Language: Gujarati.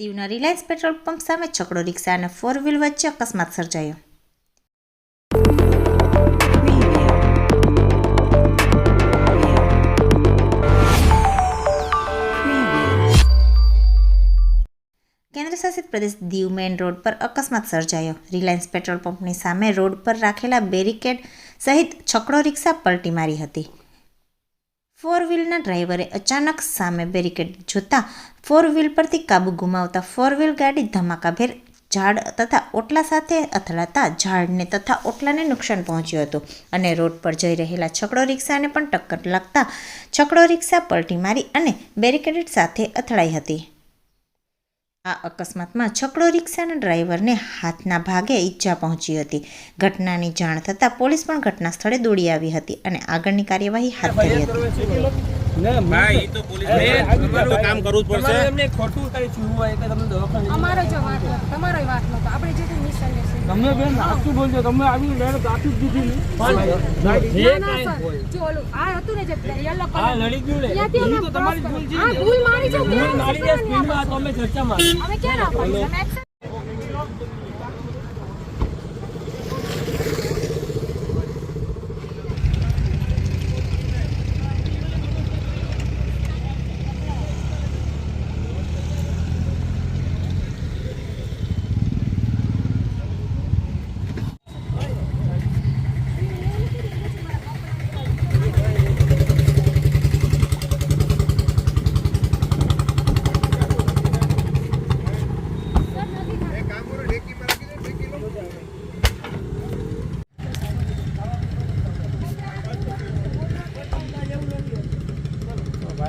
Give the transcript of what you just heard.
દીવના રિલાયન્સ પેટ્રોલ પંપ સામે છકડો રિક્ષા અને ફોર વ્હીલ વચ્ચે અકસ્માત સર્જાયો. કેન્દ્રશાસિત પ્રદેશ દીવ મેઇન રોડ પર અકસ્માત સર્જાયો. રિલાયન્સ પેટ્રોલ પંપની સામે રોડ પર રાખેલા બેરિકેડ સહિત છકડો રિક્ષા પલટી મારી હતી. ફોર વ્હીલના ડ્રાઈવરે અચાનક સામે બેરિકેડ જોતા ફોર વ્હીલ પરથી કાબુ ગુમાવતા ફોર વ્હીલ ગાડી ધમાકાભેર ઝાડ તથા ઓટલા સાથે અથડાતા ઝાડને તથા ઓટલાને નુકસાન પહોંચ્યું હતું અને રોડ પર જઈ રહેલા છકડો રિક્ષાને પણ ટક્કર લાગતા છકડો રિક્ષા પલટી મારી અને બેરિકેડ સાથે અથડાઈ હતી. આ અકસ્માતમાં છકડો રિક્ષાના ડ્રાઈવરને હાથના ભાગે ઈજા પહોંચી હતી. ઘટનાની જાણ થતાં પોલીસ પણ ઘટના સ્થળે દોડી આવી હતી અને આગળની કાર્યવાહી હાથ ધરી હતી. ભાઈ ઈ તો પોલીસ તો કામ કરવું જ પડશે. એમને ખોટું કઈ થયું હોય કે તમે બેન સાચું બોલજો. તમે આવી ડાયરેક્ટ આપી જ દીધી ને. ના ના સર. જો ઓલું આ હતું ને જે યલો આ લડી ગયું ને. તો તમારી ભૂલ છે હા ભૂલ મારી છે મારી સ્પીડમાં તો અમે ચર્ચા મારી અમે ક્યાં ના